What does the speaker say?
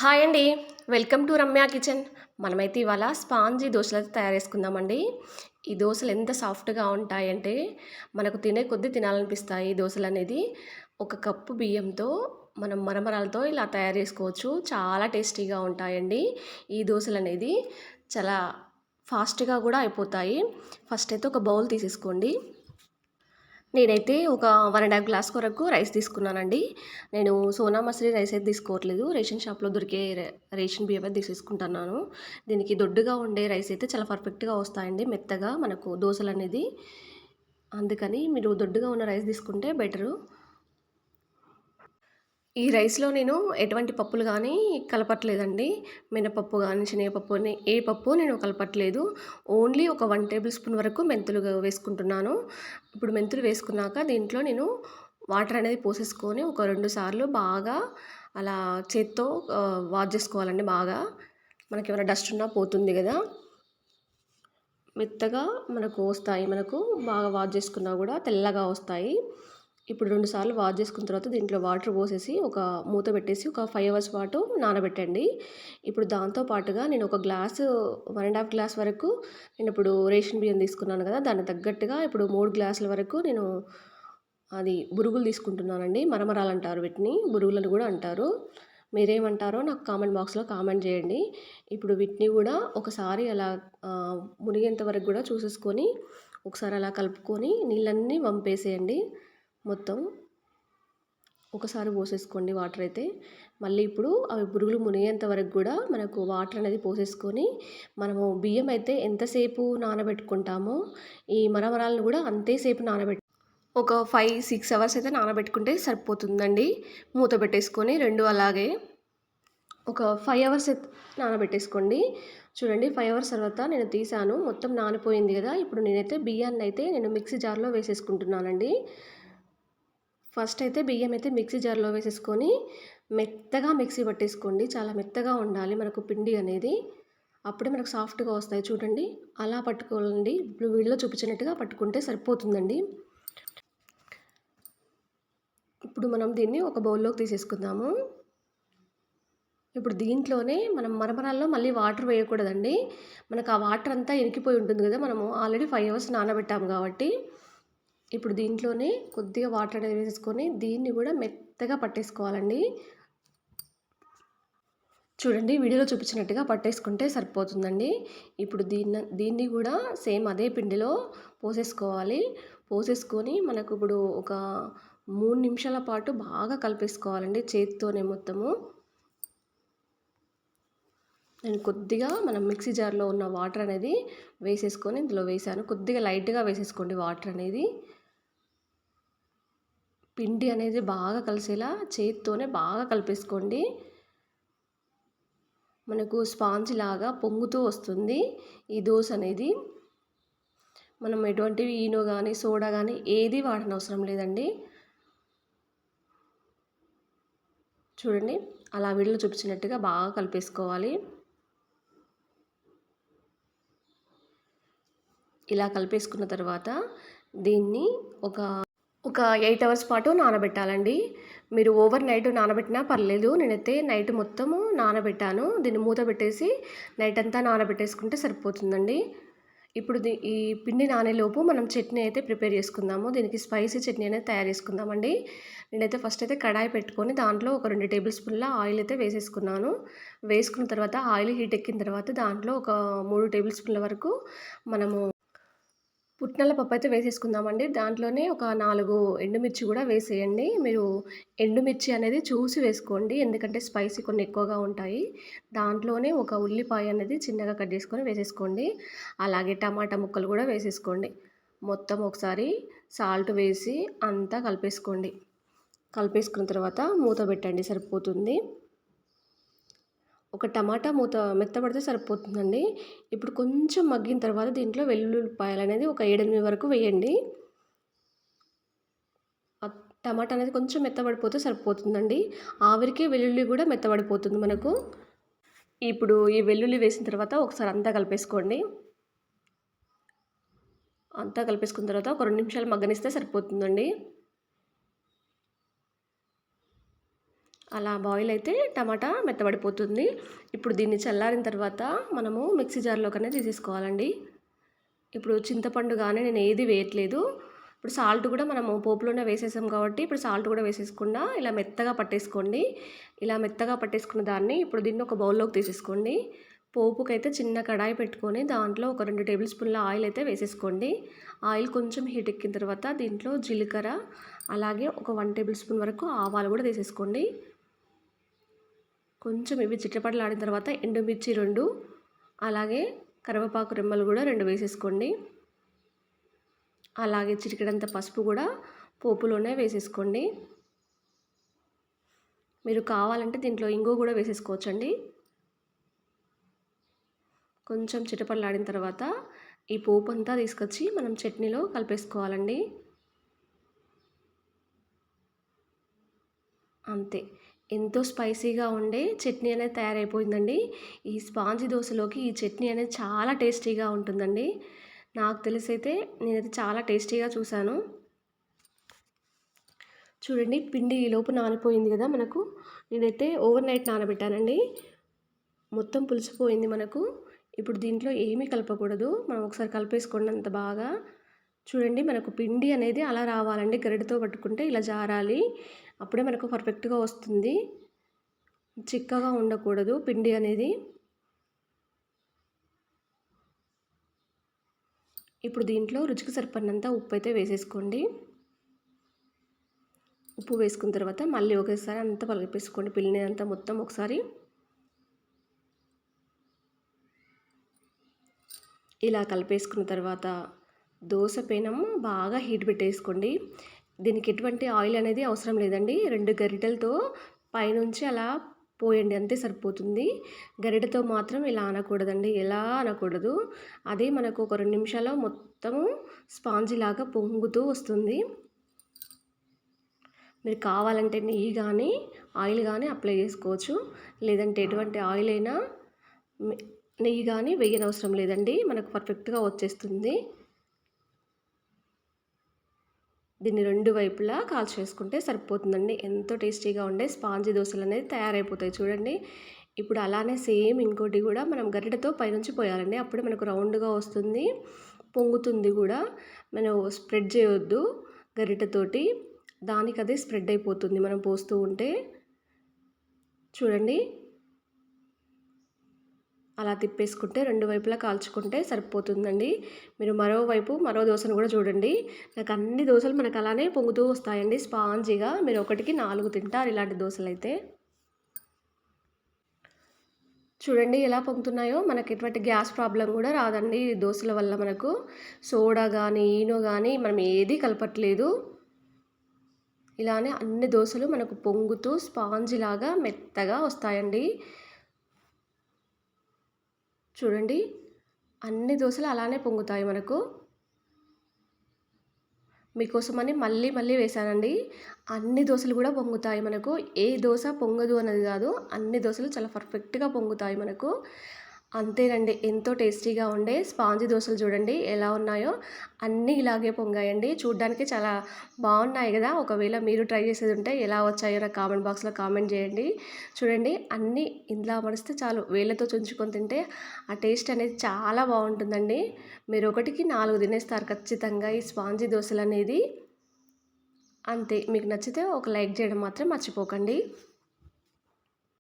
Hi అండి. Welcome to Ramya kitchen. మనమైతే ఇవాళ స్పాంజీ దోశలు అయితే తయారు చేసుకుందామండి ఈ దోశలు ఎంత సాఫ్ట్గా ఉంటాయంటే మనకు తినే కొద్దీ తినాలనిపిస్తాయి ఈ దోశలు అనేది ఒక కప్పు బియ్యంతో మనం మరమరాలతో ఇలా తయారు చేసుకోవచ్చు చాలా టేస్టీగా ఉంటాయండి. ఈ దోశలు అనేది చాలా ఫాస్ట్గా కూడా అయిపోతాయి. ఫస్ట్ అయితే ఒక బౌల్ తీసేసుకోండి. నేనైతే ఒక వన్ అండ్ హాఫ్ గ్లాస్ వరకు రైస్ తీసుకున్నానండి. నేను సోనా మసరి రైస్ అయితే తీసుకోవట్లేదు. రేషన్ షాప్లో దొరికే రేషన్ బియ్యం అయితే తీసేసుకుంటున్నాను. దీనికి దొడ్డుగా ఉండే రైస్ అయితే చాలా పర్ఫెక్ట్గా వస్తాయండి మెత్తగా. మనకు దోశలు అనేది అందుకని మీరు దొడ్డుగా ఉన్న రైస్ తీసుకుంటే బెటరు. ఈ రైస్లో నేను ఎటువంటి పప్పులు కానీ కలపట్లేదండి. మినపప్పు కానీ శనగపప్పు అని ఏ పప్పు నేను కలపట్లేదు. ఓన్లీ ఒక వన్ టేబుల్ స్పూన్ వరకు మెంతులు వేసుకుంటున్నాను. ఇప్పుడు మెంతులు వేసుకున్నాక దీంట్లో నేను వాటర్ అనేది పోసేసుకొని ఒక రెండు సార్లు బాగా అలా చేత్తో వాష్ చేసుకోవాలండి బాగా. మనకి ఏమైనా డస్ట్ ఉన్నా పోతుంది కదా. మెత్తగా మనకు వస్తాయి. మనకు బాగా వాష్ చేసుకున్నా కూడా తెల్లగా వస్తాయి. ఇప్పుడు రెండు సార్లు వాష్ చేసుకున్న తర్వాత దీంట్లో వాటర్ పోసేసి ఒక మూత పెట్టేసి ఒక ఫైవ్ అవర్స్ పాటు నానబెట్టండి. ఇప్పుడు దాంతో పాటుగా నేను ఒక glass one and half glass వరకు నేను ఇప్పుడు రేషన్ బియ్యం తీసుకున్నాను కదా దానికి తగ్గట్టుగా ఇప్పుడు మూడు గ్లాసుల వరకు నేను అది బురుగులు తీసుకుంటున్నానండి. మరమరాలు అంటారు వీటిని బురుగులను కూడా అంటారు. మీరేమంటారో నాకు కామెంట్ బాక్స్లో కామెంట్ చేయండి. ఇప్పుడు వీటిని కూడా ఒకసారి అలా మునిగేంత వరకు కూడా చూసేసుకొని ఒకసారి అలా కలుపుకొని నీళ్ళన్నీ వంపేసేయండి. మొత్తం ఒకసారి పోసేసుకోండి వాటర్ అయితే. మళ్ళీ ఇప్పుడు అవి పురుగులు మునిగేంత వరకు కూడా మనకు వాటర్ అనేది పోసేసుకొని మనము బియ్యం అయితే ఎంతసేపు నానబెట్టుకుంటామో ఈ మరమరాలను కూడా అంతేసేపు నానబెట్టు ఒక ఫైవ్ సిక్స్ అవర్స్ అయితే నానబెట్టుకుంటే సరిపోతుందండి. మూత పెట్టేసుకొని రెండు అలాగే ఒక ఫైవ్ అవర్స్ నానబెట్టేసుకోండి. చూడండి ఫైవ్ అవర్స్ తర్వాత నేను తీసాను. మొత్తం నానిపోయింది కదా. ఇప్పుడు నేనైతే బియ్యాన్ని అయితే నేను మిక్సీ జార్లో వేసేసుకుంటున్నానండి. ఫస్ట్ అయితే బియ్యం అయితే మిక్సీ జార్లో వేసేసుకొని మెత్తగా మిక్సీ పట్టేసుకోండి. చాలా మెత్తగా ఉండాలి మనకు పిండి అనేది. అప్పుడే మనకు సాఫ్ట్గా వస్తాయి చూడండి. అలా పట్టుకోండి ఇప్పుడు వీడియోలో చూపించినట్టుగా పట్టుకుంటే సరిపోతుందండి. ఇప్పుడు మనం దీన్ని ఒక బౌల్లోకి తీసేసుకుందాము. ఇప్పుడు దీంట్లోనే మనం మరమరాల్లో మళ్ళీ వాటర్ వేయకూడదండి. మనకు ఆ వాటర్ అంతా ఇరికిపోయి ఉంటుంది కదా. మనము ఆల్రెడీ ఫైవ్ అవర్స్ నానబెట్టాము కాబట్టి. ఇప్పుడు దీంట్లోనే కొద్దిగా వాటర్ అనేది వేసేసుకొని దీన్ని కూడా మెత్తగా పట్టేసుకోవాలండి. చూడండి వీడియోలో చూపించినట్టుగా పట్టేసుకుంటే సరిపోతుందండి. ఇప్పుడు దీన్ని దీన్ని కూడా సేమ్ అదే పిండిలో పోసేసుకోవాలి. పోసేసుకొని మనకు ఇప్పుడు ఒక మూడు నిమిషాల పాటు బాగా కలిపేసుకోవాలండి చేతితోనే మొత్తము. నేను కొద్దిగా మనం మిక్సీ జార్లో ఉన్న వాటర్ అనేది వేసేసుకొని ఇందులో వేసాను. కొద్దిగా లైట్గా వేసేసుకోండి వాటర్ అనేది. పిండి అనేది బాగా కలిసేలా చేతితోనే బాగా కలిపేసుకోండి. మనకు స్పాంజ్ లాగా పొంగుతూ వస్తుంది ఈ దోశ అనేది. మనం ఎటువంటివి ఈనో కానీ సోడా కానీ ఏది వాడనవసరం అవసరం లేదండి. చూడండి అలా వీళ్ళు చూపించినట్టుగా బాగా కలిపేసుకోవాలి. ఇలా కలిపేసుకున్న తర్వాత దీన్ని ఒక ఒక ఎయిట్ అవర్స్ పాటు నానబెట్టాలండి. మీరు ఓవర్ నైట్ నానబెట్టినా పర్లేదు నేనైతే నైట్ మొత్తము నానబెట్టాను. దీన్ని మూత పెట్టేసి నైట్ అంతా నానబెట్టేసుకుంటే సరిపోతుందండి. ఇప్పుడు ఈ పిండి నానేలోపు మనం చట్నీ అయితే ప్రిపేర్ చేసుకుందాము. దీనికి స్పైసీ చట్నీ అనేది తయారు చేసుకుందామండి. నేనైతే ఫస్ట్ అయితే కడాయి పెట్టుకొని దాంట్లో ఒక రెండు టేబుల్ స్పూన్ల ఆయిల్ అయితే వేసేసుకున్నాను. వేసుకున్న తర్వాత ఆయిల్ హీట్ ఎక్కిన తర్వాత దాంట్లో ఒక మూడు టేబుల్ స్పూన్ల వరకు మనము పుట్నాల పప్పు అయితే వేసేసుకుందామండి. దాంట్లోనే ఒక నాలుగు ఎండుమిర్చి కూడా వేసేయండి. మీరు ఎండుమిర్చి అనేది చూసి వేసుకోండి. ఎందుకంటే స్పైసీ కొన్ని ఎక్కువగా ఉంటాయి. దాంట్లోనే ఒక ఉల్లిపాయ అనేది చిన్నగా కట్ చేసుకొని వేసేసుకోండి. అలాగే టమాటా ముక్కలు కూడా వేసేసుకోండి. మొత్తం ఒకసారి సాల్ట్ వేసి అంతా కలిపేసుకోండి. కలిపేసుకున్న తర్వాత మూత పెట్టండి. సరిపోతుంది. ఒక టమాటా మూత మెత్తబడితే సరిపోతుందండి. ఇప్పుడు కొంచెం మగ్గిన తర్వాత దీంట్లో వెల్లుల్లిపాయలు అనేది ఒక ఏడెనిమిది వరకు వేయండి. టమాటా అనేది కొంచెం మెత్తబడిపోతే సరిపోతుందండి. ఆవిరికి వెల్లుల్లి కూడా మెత్తబడిపోతుంది మనకు. ఇప్పుడు ఈ వెల్లుల్లి వేసిన తర్వాత ఒకసారి అంతా కలిపేసుకోండి. అంతా కలిపేసుకున్న తర్వాత ఒక రెండు నిమిషాలు మగ్గనిస్తే సరిపోతుందండి. అలా బాయిల్ అయితే టమాటా మెత్తబడిపోతుంది. ఇప్పుడు దీన్ని చల్లారిన తర్వాత మనము మిక్సీ జార్లోకనే తీసేసుకోవాలండి. ఇప్పుడు చింతపండు కానీ నేను ఏది వేయట్లేదు. ఇప్పుడు సాల్ట్ కూడా మనము పోపులోనే వేసేసాం కాబట్టి ఇప్పుడు సాల్ట్ కూడా వేసేసుకుండా ఇలా మెత్తగా పట్టేసుకోండి. ఇలా మెత్తగా పట్టేసుకున్న దాన్ని ఇప్పుడు దీన్ని ఒక బౌల్లోకి తీసేసుకోండి. పోపుకైతే చిన్న కడాయి పెట్టుకొని దాంట్లో ఒక రెండు టేబుల్ స్పూన్ల ఆయిల్ అయితే వేసేసుకోండి. ఆయిల్ కొంచెం హీట్ ఎక్కిన తర్వాత దీంట్లో జీలకర్ర అలాగే ఒక వన్ టేబుల్ స్పూన్ వరకు ఆవాలు కూడా వేసేసుకోండి కొంచెం ఇవి చిట్టపడలాడిన తర్వాత ఎండుమిర్చి రెండు అలాగే కరివేపాకు రెమ్మలు కూడా రెండు వేసేసుకోండి. అలాగే చిటికెడంత పసుపు కూడా పోపులోనే వేసేసుకోండి. మీరు కావాలంటే దీంట్లో ఇంగు కూడా వేసేసుకోవచ్చండి. కొంచెం చిటపడలాడిన తర్వాత ఈ పోపు అంతా తీసుకొచ్చి మనం చట్నీలో కలిపేసుకోవాలండి. అంతే. ఎంతో స్పైసీగా ఉండే చట్నీ అనేది తయారైపోయిందండి. ఈ స్పాంజీ దోశలోకి ఈ చట్నీ అనేది చాలా టేస్టీగా ఉంటుందండి. నాకు తెలిసైతే నేనైతే చాలా టేస్టీగా చూశాను. చూడండి పిండి ఈలోపు లోపు నానిపోయింది కదా మనకు. నేనైతే ఓవర్ నైట్ నానబెట్టానండి. మొత్తం పులిసిపోయింది మనకు. ఇప్పుడు దీంట్లో ఏమీ కలపకూడదు. మనం ఒకసారి కలిపేసుకోండి అంత బాగా. చూడండి మనకు పిండి అనేది అలా రావాలండి. గరిటతో పట్టుకుంటే ఇలా జారాలి. అప్పుడే మనకు పర్ఫెక్ట్గా వస్తుంది. చిక్కగా ఉండకూడదు పిండి అనేది. ఇప్పుడు దీంట్లో రుచికి సరిపడినంత ఉప్పు అయితే వేసేసుకోండి. ఉప్పు వేసుకున్న తర్వాత మళ్ళీ ఒకేసారి అంతా పలిపేసుకోండి. పిల్లిని అంతా మొత్తం ఒకసారి. ఇలా కలిపేసుకున్న తర్వాత దోశ పెనము బాగా హీట్ పెట్టేసుకోండి. దీనికి ఎటువంటి ఆయిల్ అనేది అవసరం లేదండి. రెండు గరిటెలతో పైనుంచి అలా పోయండి అంతే సరిపోతుంది. గరిటెతో మాత్రం ఇలా అనకూడదండి ఎలా అనకూడదు. అదే మనకు ఒక రెండు నిమిషాల్లో మొత్తము స్పాంజీ లాగా పొంగుతూ వస్తుంది. మీరు కావాలంటే నెయ్యి కానీ ఆయిల్ కానీ అప్లై చేసుకోవచ్చు. లేదంటే ఎటువంటి ఆయిల్ అయినా నెయ్యి కానీ వేయనవసరం లేదండి. మనకు పర్ఫెక్ట్గా వచ్చేస్తుంది. దీన్ని రెండు వైపులా కాల్చి వేసుకుంటే సరిపోతుందండి. ఎంతో టేస్టీగా ఉండే స్పాంజీ దోశలు అనేది తయారైపోతాయి చూడండి. ఇప్పుడు అలానే సేమ్ ఇంకోటి కూడా మనం గరిటతో పైనుంచి పోయాలండి. అప్పుడు మనకు రౌండ్గా వస్తుంది. పొంగుతుంది కూడా. మనం స్ప్రెడ్ చేయొద్దు గరిటతోటి. దానికి అదే స్ప్రెడ్ అయిపోతుంది మనం పోస్తూ ఉంటే. చూడండి. అలా తిప్పేసుకుంటే రెండు వైపులా కాల్చుకుంటే సరిపోతుందండి. మీరు మరోవైపు మరో దోశను కూడా చూడండి. నాకు అన్ని దోశలు మనకు అలానే పొంగుతూ వస్తాయండి స్పాంజీగా. మీరు ఒకటికి నాలుగు తింటారు ఇలాంటి దోశలు అయితే చూడండి ఎలా పొంగుతున్నాయో. మనకి ఎటువంటి గ్యాస్ ప్రాబ్లం కూడా రాదండి దోశల వల్ల మనకు. సోడా కానీ ఈనో కానీ మనం ఏది కలపట్లేదు. ఇలానే అన్ని దోశలు మనకు పొంగుతూ స్పాంజ్ లాగా మెత్తగా వస్తాయండి. చూడండి. అన్ని దోశలు అలానే పొంగుతాయి మనకు. మీకోసమని మళ్ళీ మళ్ళీ వేసానండి అన్ని దోశలు కూడా పొంగుతాయి మనకు. ఏ దోశ పొంగదు అన్నది కాదు. అన్ని దోశలు చాలా పర్ఫెక్ట్గా పొంగుతాయి మనకు. అంతేనండి. ఎంతో టేస్టీగా ఉండే స్పాంజీ దోశలు చూడండి ఎలా ఉన్నాయో. అన్నీ ఇలాగే పొంగాయండి. చూడ్డానికి చాలా బాగున్నాయి కదా. ఒకవేళ మీరు ట్రై చేసేది ఉంటే ఎలా వచ్చాయో నాకు కామెంట్ బాక్స్లో కామెంట్ చేయండి. చూడండి అన్నీ ఇందులో మడిస్తే చాలు. వేళ్ళతో చుంచుకొని తింటే ఆ టేస్ట్ అనేది చాలా బాగుంటుందండి. మీరు ఒకటికి నాలుగు తినేస్తారు ఖచ్చితంగా ఈ స్పాంజీ దోశలు అనేది. అంతే. మీకు నచ్చితే ఒక లైక్ చేయడం మాత్రం మర్చిపోకండి.